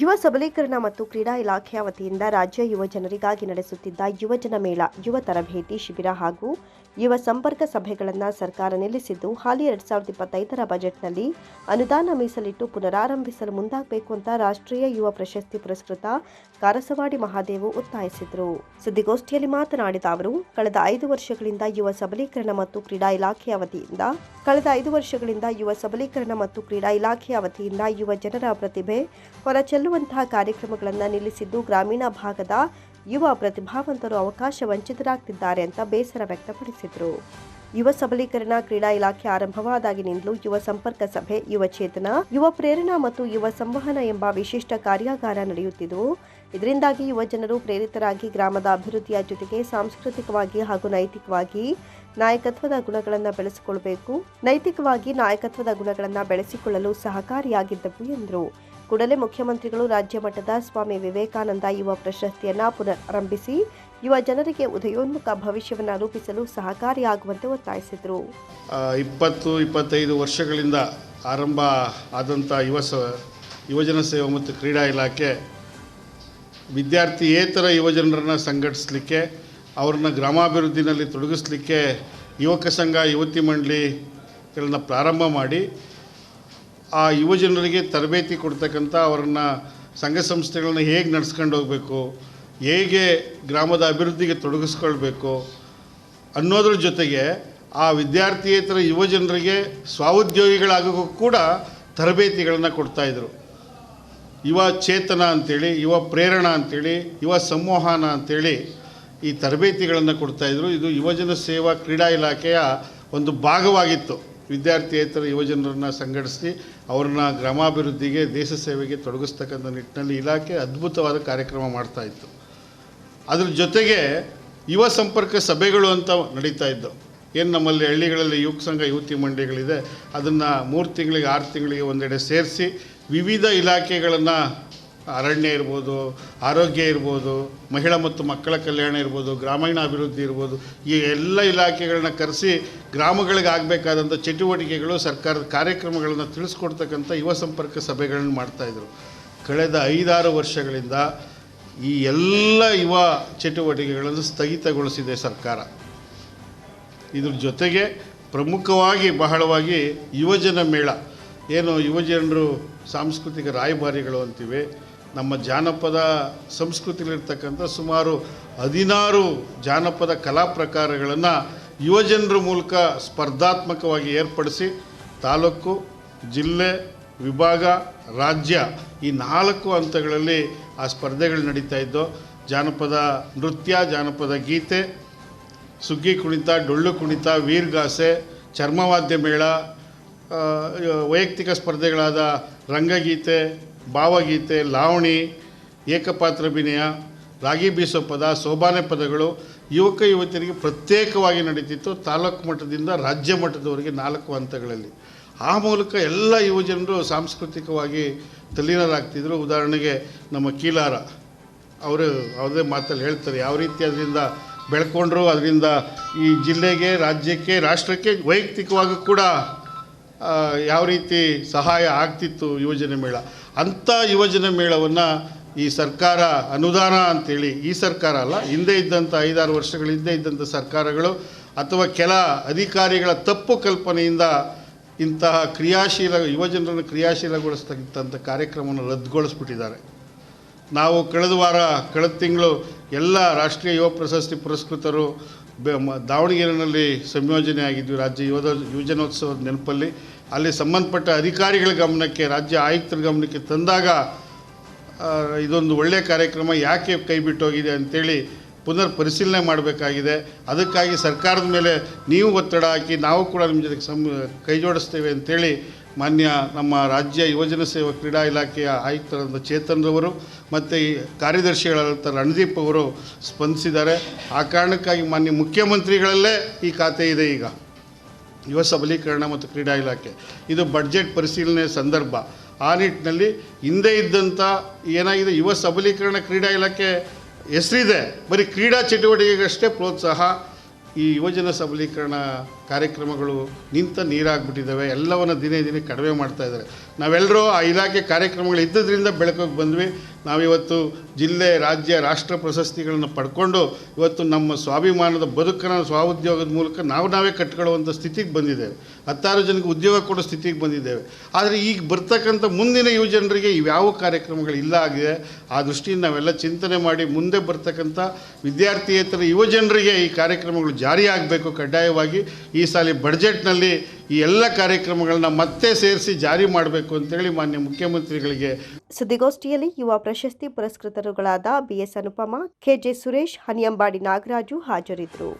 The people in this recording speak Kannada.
ಯುವ ಸಬಲೀಕರಣ ಮತ್ತು ಕ್ರೀಡಾ ಇಲಾಖೆಯ ವತಿಯಿಂದ ರಾಜ್ಯ ಯುವ ಜನರಿಗಾಗಿ ನಡೆಸುತ್ತಿದ್ದ ಯುವಜನ ಮೇಳ, ಯುವ ತರಬೇತಿ ಶಿಬಿರ ಹಾಗೂ ಯುವ ಸಂಪರ್ಕ ಸಭೆಗಳನ್ನು ಸರ್ಕಾರ ನಿಲ್ಲಿಸಿದ್ದು, ಹಾಲಿ ಎರಡ್ ಸಾವಿರದ ಇಪ್ಪತ್ತೈದರ ಬಜೆಟ್ನಲ್ಲಿ ಅನುದಾನ ಮೀಸಲಿಟ್ಟು ಪುನರಾರಂಭಿಸಲು ಮುಂದಾಗಬೇಕು ಅಂತ ರಾಷ್ಟ್ರೀಯ ಯುವ ಪ್ರಶಸ್ತಿ ಪುರಸ್ಕೃತ ಕಾರಸವಾಡಿ ಮಹಾದೇವು ಒತ್ತಾಯಿಸಿದರು. ಸುದ್ದಿಗೋಷ್ಠಿಯಲ್ಲಿ ಮಾತನಾಡಿದ ಅವರು, ಕಳೆದ ಐದು ವರ್ಷಗಳಿಂದ ಯುವ ಸಬಲೀಕರಣ ಮತ್ತು ಕ್ರೀಡಾ ಇಲಾಖೆಯ ವತಿಯಿಂದ, ಕಳೆದ ಐದು ವರ್ಷಗಳಿಂದ ಯುವ ಸಬಲೀಕರಣ ಮತ್ತು ಕ್ರೀಡಾ ಇಲಾಖೆಯ ವತಿಯಿಂದ ಯುವ ಜನರ ಪ್ರತಿಭೆ ಹೊರಚೆಲ್ಲುವಂತಹ ಕಾರ್ಯಕ್ರಮಗಳನ್ನು ನಿಲ್ಲಿಸಿದ್ದು ಗ್ರಾಮೀಣ ಭಾಗದ ಯುವ ಪ್ರತಿಭಾವಂತರು ಅವಕಾಶ ವಂಚಿತರಾಗ್ತಿದ್ದಾರೆ ಅಂತ ಬೇಸರ ವ್ಯಕ್ತಪಡಿಸಿದರು. ಯುವ ಸಬಲೀಕರಣ ಕ್ರೀಡಾ ಇಲಾಖೆ ಆರಂಭವಾದಾಗಿನಿಂದಲೂ ಯುವ ಸಂಪರ್ಕ ಸಭೆ, ಯುವ ಚೇತನ, ಯುವ ಪ್ರೇರಣಾ ಮತ್ತು ಯುವ ಸಂವಹನ ಎಂಬ ವಿಶಿಷ್ಟ ಕಾರ್ಯಾಗಾರ ನಡೆಯುತ್ತಿದ್ದವು ಇದರಿಂದಾಗಿ ಯುವ ಜನರು ಪ್ರೇರಿತರಾಗಿ ಗ್ರಾಮದ ಅಭಿವೃದ್ಧಿಯ ಜೊತೆಗೆ ಸಾಂಸ್ಕೃತಿಕವಾಗಿ ಹಾಗೂ ನೈತಿಕವಾಗಿ ನಾಯಕತ್ವದ ಗುಣಗಳನ್ನು ಬೆಳೆಸಿಕೊಳ್ಳಬೇಕು ನೈತಿಕವಾಗಿ ನಾಯಕತ್ವದ ಗುಣಗಳನ್ನು ಬೆಳೆಸಿಕೊಳ್ಳಲು ಸಹಕಾರಿಯಾಗಿದ್ದವು ಎಂದರು. ಕೂಡಲೇ ಮುಖ್ಯಮಂತ್ರಿಗಳು ರಾಜ್ಯ ಮಟ್ಟದ ಸ್ವಾಮಿ ವಿವೇಕಾನಂದ ಯುವ ಪ್ರಶಸ್ತಿಯನ್ನು ಪುನರಾರಂಭಿಸಿ ಯುವ ಜನರಿಗೆ ಉದಯೋನ್ಮುಖ ಭವಿಷ್ಯವನ್ನು ರೂಪಿಸಲು ಸಹಕಾರಿಯಾಗುವಂತೆ ಒತ್ತಾಯಿಸಿದರು. ಇಪ್ಪತ್ತು, ಇಪ್ಪತ್ತೈದು ವರ್ಷಗಳಿಂದ ಆರಂಭ ಆದಂಥ ಯುವ ಯುವಜನ ಸೇವೆ ಮತ್ತು ಕ್ರೀಡಾ ಇಲಾಖೆ ವಿದ್ಯಾರ್ಥಿಯೇತರ ಯುವಜನರನ್ನು ಸಂಘಟಿಸಲಿಕ್ಕೆ, ಅವ್ರನ್ನ ಗ್ರಾಮಾಭಿವೃದ್ಧಿನಲ್ಲಿ ತೊಡಗಿಸ್ಲಿಕ್ಕೆ ಯುವಕ ಸಂಘ, ಯುವತಿ ಮಂಡಳಿಗಳನ್ನ ಪ್ರಾರಂಭ ಮಾಡಿ, ಆ ಯುವಜನರಿಗೆ ತರಬೇತಿ ಕೊಡ್ತಕ್ಕಂಥ ಅವರನ್ನು ಸಂಘ ಸಂಸ್ಥೆಗಳನ್ನ ಹೇಗೆ ನಡ್ಸ್ಕೊಂಡು ಹೋಗಬೇಕು, ಹೇಗೆ ಗ್ರಾಮದ ಅಭಿವೃದ್ಧಿಗೆ ತೊಡಗಿಸ್ಕೊಳ್ಬೇಕು ಅನ್ನೋದ್ರ ಜೊತೆಗೆ ಆ ವಿದ್ಯಾರ್ಥಿಯೇತರ ಯುವಜನರಿಗೆ ಸ್ವಾಉದ್ಯೋಗಿಗಳಾಗೋಕ್ಕೂ ಕೂಡ ತರಬೇತಿಗಳನ್ನು ಕೊಡ್ತಾಯಿದ್ರು ಯುವ ಚೇತನ ಅಂತೇಳಿ, ಯುವ ಪ್ರೇರಣಾ ಅಂತೇಳಿ, ಯುವ ಸಂವಹನ ಅಂತೇಳಿ ಈ ತರಬೇತಿಗಳನ್ನು ಕೊಡ್ತಾಯಿದ್ರು ಇದು ಯುವಜನ ಸೇವಾ ಕ್ರೀಡಾ ಇಲಾಖೆಯ ಒಂದು ಭಾಗವಾಗಿತ್ತು. ವಿದ್ಯಾರ್ಥಿಯೇತರ ಯುವಜನರನ್ನು ಸಂಘಟಿಸಿ ಅವ್ರನ್ನ ಗ್ರಾಮಾಭಿವೃದ್ಧಿಗೆ, ದೇಶ ಸೇವೆಗೆ ತೊಡಗಿಸ್ತಕ್ಕಂಥ ನಿಟ್ಟಿನಲ್ಲಿ ಇಲಾಖೆ ಅದ್ಭುತವಾದ ಕಾರ್ಯಕ್ರಮ ಮಾಡ್ತಾಯಿತ್ತು ಅದ್ರ ಜೊತೆಗೆ ಯುವ ಸಂಪರ್ಕ ಸಭೆಗಳು ಅಂತ ನಡೀತಾ ಇದ್ದವು. ಏನು ನಮ್ಮಲ್ಲಿ ಹಳ್ಳಿಗಳಲ್ಲಿ ಯುವಕ ಸಂಘ, ಯುವತಿ ಮಂಡಳಿಗಳಿದೆ, ಅದನ್ನು ಮೂರು ತಿಂಗಳಿಗೆ, ಆರು ತಿಂಗಳಿಗೆ ಒಂದೆಡೆ ಸೇರಿಸಿ ವಿವಿಧ ಇಲಾಖೆಗಳನ್ನು ಅರಣ್ಯ ಇರ್ಬೋದು, ಆರೋಗ್ಯ ಇರ್ಬೋದು, ಮಹಿಳಾ ಮತ್ತು ಮಕ್ಕಳ ಕಲ್ಯಾಣ ಇರ್ಬೋದು ಗ್ರಾಮೀಣ ಅಭಿವೃದ್ಧಿ ಇರ್ಬೋದು, ಈ ಎಲ್ಲ ಇಲಾಖೆಗಳನ್ನ ಕರೆಸಿ ಗ್ರಾಮಗಳಿಗೆ ಆಗಬೇಕಾದಂಥ ಚಟುವಟಿಕೆಗಳು ಸರ್ಕಾರದ ಕಾರ್ಯಕ್ರಮಗಳನ್ನು ತಿಳಿಸ್ಕೊಡ್ತಕ್ಕಂಥ ಯುವ ಸಂಪರ್ಕ ಸಭೆಗಳನ್ನು ಮಾಡ್ತಾಯಿದ್ರು ಕಳೆದ ಐದಾರು ವರ್ಷಗಳಿಂದ ಈ ಎಲ್ಲ ಯುವ ಚಟುವಟಿಕೆಗಳನ್ನು ಸ್ಥಗಿತಗೊಳಿಸಿದೆ ಸರ್ಕಾರ. ಇದ್ರ ಜೊತೆಗೆ ಪ್ರಮುಖವಾಗಿ ಬಹಳವಾಗಿ ಯುವಜನ ಮೇಳ ಏನು ಯುವಜನರು ಸಾಂಸ್ಕೃತಿಕ ರಾಯಭಾರಿಗಳು ಅಂತೀವಿ, ನಮ್ಮ ಜಾನಪದ ಸಂಸ್ಕೃತಿಲಿರ್ತಕ್ಕಂಥ ಸುಮಾರು ಹದಿನಾರು ಜಾನಪದ ಕಲಾ ಪ್ರಕಾರಗಳನ್ನು ಯುವಜನರ ಮೂಲಕ ಸ್ಪರ್ಧಾತ್ಮಕವಾಗಿ ಏರ್ಪಡಿಸಿ ತಾಲೂಕು, ಜಿಲ್ಲೆ, ವಿಭಾಗ, ರಾಜ್ಯ ಈ ನಾಲ್ಕು ಹಂತಗಳಲ್ಲಿ ಆ ಸ್ಪರ್ಧೆಗಳು ನಡೀತಾ ಇದ್ದು, ಜಾನಪದ ನೃತ್ಯ, ಜಾನಪದ ಗೀತೆ, ಸುಗ್ಗಿ ಕುಣಿತ, ಡೊಳ್ಳು ಕುಣಿತ, ವೀರ್ಗಾಸೆ ಚರ್ಮವಾದ್ಯ ಮೇಳ ವೈಯಕ್ತಿಕ ಸ್ಪರ್ಧೆಗಳಾದ ರಂಗಗೀತೆ, ಭಾವಗೀತೆ, ಲಾವಣಿ ಏಕಪಾತ್ರಾಭಿನಯ ರಾಗಿ ಬೀಸೋ ಪದ, ಸೋಬಾನೆ ಪದಗಳು ಯುವಕ ಯುವತಿಯರಿಗೆ ಪ್ರತ್ಯೇಕವಾಗಿ ನಡೀತಿತ್ತು. ತಾಲೂಕು ಮಟ್ಟದಿಂದ ರಾಜ್ಯ ಮಟ್ಟದವರೆಗೆ ನಾಲ್ಕು ಹಂತಗಳಲ್ಲಿ. ಆ ಮೂಲಕ ಎಲ್ಲ ಯುವಜನರು ಸಾಂಸ್ಕೃತಿಕವಾಗಿ ತಲ್ಲೀನರಾಗ್ತಿದ್ರು. ಉದಾಹರಣೆಗೆ ನಮ್ಮ ಕೀಲಾರ, ಅವರು ಅವರದೇ ಮಾತಲ್ಲಿ ಹೇಳ್ತಾರೆ, ಯಾವ ರೀತಿ ಅದರಿಂದ ಬೆಳ್ಕೊಂಡ್ರು, ಅದರಿಂದ ಈ ಜಿಲ್ಲೆಗೆ, ರಾಜ್ಯಕ್ಕೆ, ರಾಷ್ಟ್ರಕ್ಕೆ ವೈಯಕ್ತಿಕವಾಗಿ ಕೂಡ ಯಾವ ರೀತಿ ಸಹಾಯ ಆಗ್ತಿತ್ತು ಯುವಜನ ಮೇಳ? ಅಂಥ ಯುವಜನ ಮೇಳವನ್ನು ಈ ಸರ್ಕಾರ ಅನುದಾನ ಅಂತೇಳಿ, ಈ ಸರ್ಕಾರ ಅಲ್ಲ, ಹಿಂದೆ ಇದ್ದಂಥ ಐದಾರು ವರ್ಷಗಳ ಹಿಂದೆ ಇದ್ದಂಥ ಸರ್ಕಾರಗಳು ಅಥವಾ ಕೆಲ ಅಧಿಕಾರಿಗಳ ತಪ್ಪು ಕಲ್ಪನೆಯಿಂದ ಇಂತಹ ಕ್ರಿಯಾಶೀಲ, ಯುವಜನರನ್ನು ಕ್ರಿಯಾಶೀಲಗೊಳಿಸ್ತಕ್ಕಂಥ ಕಾರ್ಯಕ್ರಮವನ್ನು ರದ್ದುಗೊಳಿಸ್ಬಿಟ್ಟಿದ್ದಾರೆ. ನಾವು ಕಳೆದ ವಾರ, ಕಳೆದ ತಿಂಗಳು ಎಲ್ಲ ರಾಷ್ಟ್ರೀಯ ಯುವ ಪ್ರಶಸ್ತಿ ಪುರಸ್ಕೃತರು ದಾವಣಗೆರೆಯಲ್ಲಿ ಸಂಯೋಜನೆ ಆಗಿದ್ವಿ ರಾಜ್ಯ ಯೋಧ ಯುವಜನೋತ್ಸವದ ನೆನಪಲ್ಲಿ. ಅಲ್ಲಿ ಸಂಬಂಧಪಟ್ಟ ಅಧಿಕಾರಿಗಳ ಗಮನಕ್ಕೆ, ರಾಜ್ಯ ಆಯುಕ್ತರ ಗಮನಕ್ಕೆ ತಂದಾಗ ಇದೊಂದು ಒಳ್ಳೆಯ ಕಾರ್ಯಕ್ರಮ, ಯಾಕೆ ಕೈ ಬಿಟ್ಟೋಗಿದೆ ಅಂತೇಳಿ ಪುನರ್ ಪರಿಶೀಲನೆ ಮಾಡಬೇಕಾಗಿದೆ. ಅದಕ್ಕಾಗಿ ಸರ್ಕಾರದ ಮೇಲೆ ನೀವು ಒತ್ತಡ ಹಾಕಿ ನಾವು ಕೂಡ ನಿಮ್ಮ ಜೊತೆಗೆ ಸಂ ಕೈ ಜೋಡಿಸ್ತೇವೆ ಅಂತೇಳಿ ಮಾನ್ಯ ನಮ್ಮ ರಾಜ್ಯ ಯುವಜನ ಸೇವಾ ಕ್ರೀಡಾ ಇಲಾಖೆಯ ಆಯುಕ್ತರಾದ ಚೇತನ್ರವರು ಮತ್ತು ಈ ಕಾರ್ಯದರ್ಶಿಗಳಾದಂಥ ರಣದೀಪ್ ಅವರು ಸ್ಪಂದಿಸಿದ್ದಾರೆ. ಆ ಕಾರಣಕ್ಕಾಗಿ ಮಾನ್ಯ ಮುಖ್ಯಮಂತ್ರಿಗಳಲ್ಲೇ ಈ ಖಾತೆ ಇದೆ ಈಗ. ಯುವ ಸಬಲೀಕರಣ ಮತ್ತು ಕ್ರೀಡಾ ಇಲಾಖೆ. ಇದು ಬಡ್ಜೆಟ್ ಪರಿಶೀಲನೆ ಸಂದರ್ಭ. ಆ ನಿಟ್ಟಿನಲ್ಲಿ ಹಿಂದೆ ಇದ್ದಂಥ ಏನಾಗಿದೆ? ಯುವ ಸಬಲೀಕರಣ ಕ್ರೀಡಾ ಇಲಾಖೆ ಹೆಸರಿದೆ. ಬರೀ ಕ್ರೀಡಾ ಚಟುವಟಿಕೆಗಷ್ಟೇ ಪ್ರೋತ್ಸಾಹ. ಈ ಯುವಜನ ಸಬಲೀಕರಣ ಕಾರ್ಯಕ್ರಮಗಳು ನಿಂತ ನೀರಾಗ್ಬಿಟ್ಟಿದ್ದಾವೆ. ಎಲ್ಲವನ್ನು ದಿನೇ ದಿನೇ ಕಡಿಮೆ ಮಾಡ್ತಾ ಇದ್ದಾರೆ. ನಾವೆಲ್ಲರೂ ಆ ಇಲಾಖೆ ಕಾರ್ಯಕ್ರಮಗಳು ಇದ್ದದ್ರಿಂದ ಬೆಳಕಿಗೆ ಬಂದ್ವಿ. ನಾವಿವತ್ತು ಜಿಲ್ಲೆ, ರಾಜ್ಯ, ರಾಷ್ಟ್ರ ಪ್ರಶಸ್ತಿಗಳನ್ನು ಪಡ್ಕೊಂಡು ಇವತ್ತು ನಮ್ಮ ಸ್ವಾಭಿಮಾನದ ಬದುಕನ್ನು ಸ್ವಾಉದ್ಯೋಗದ ಮೂಲಕ ನಾವು ನಾವೇ ಕಟ್ಕೊಳ್ಳುವಂಥ ಸ್ಥಿತಿಗೆ ಬಂದಿದ್ದೇವೆ. ಹತ್ತಾರು ಜನಕ್ಕೆ ಉದ್ಯೋಗ ಕೊಡೋ ಸ್ಥಿತಿಗೆ ಬಂದಿದ್ದೇವೆ. ಆದರೆ ಈಗ ಬರ್ತಕ್ಕಂಥ ಮುಂದಿನ ಯುವ ಜನರಿಗೆ ಇವ್ಯಾವ ಕಾರ್ಯಕ್ರಮಗಳು ಇಲ್ಲ ಆಗಿದೆ, ಆ ದೃಷ್ಟಿಯಿಂದ ನಾವೆಲ್ಲ ಚಿಂತನೆ ಮಾಡಿ ಮುಂದೆ ಬರ್ತಕ್ಕಂಥ ವಿದ್ಯಾರ್ಥಿಯೇತರ ಯುವ ಜನರಿಗೆ ಈ ಕಾರ್ಯಕ್ರಮಗಳು ಜಾರಿ ಆಗಬೇಕು ಕಡ್ಡಾಯವಾಗಿ ಈ ಸಾಲಿ ಬಡ್ಜೆಟ್ನಲ್ಲಿ ಈ ಎಲ್ಲ ಕಾರ್ಯಕ್ರಮಗಳನ್ನ ಮತ್ತೆ ಸೇರಿಸಿ ಜಾರಿ ಮಾಡಬೇಕು ಅಂತೇಳಿ ಮಾನ್ಯ ಮುಖ್ಯಮಂತ್ರಿಗಳಿಗೆ ಸುದ್ದಿಗೋಷ್ಠಿಯಲ್ಲಿ ಯುವ ಪ್ರಶಸ್ತಿ ಪುರಸ್ಕೃತರುಗಳಾದ ಬಿಎಸ್ ಅನುಪಮ, ಕೆಜೆ ಸುರೇಶ್, ಹನಿಯಂಬಾಡಿ ನಾಗರಾಜು ಹಾಜರಿದ್ದರು.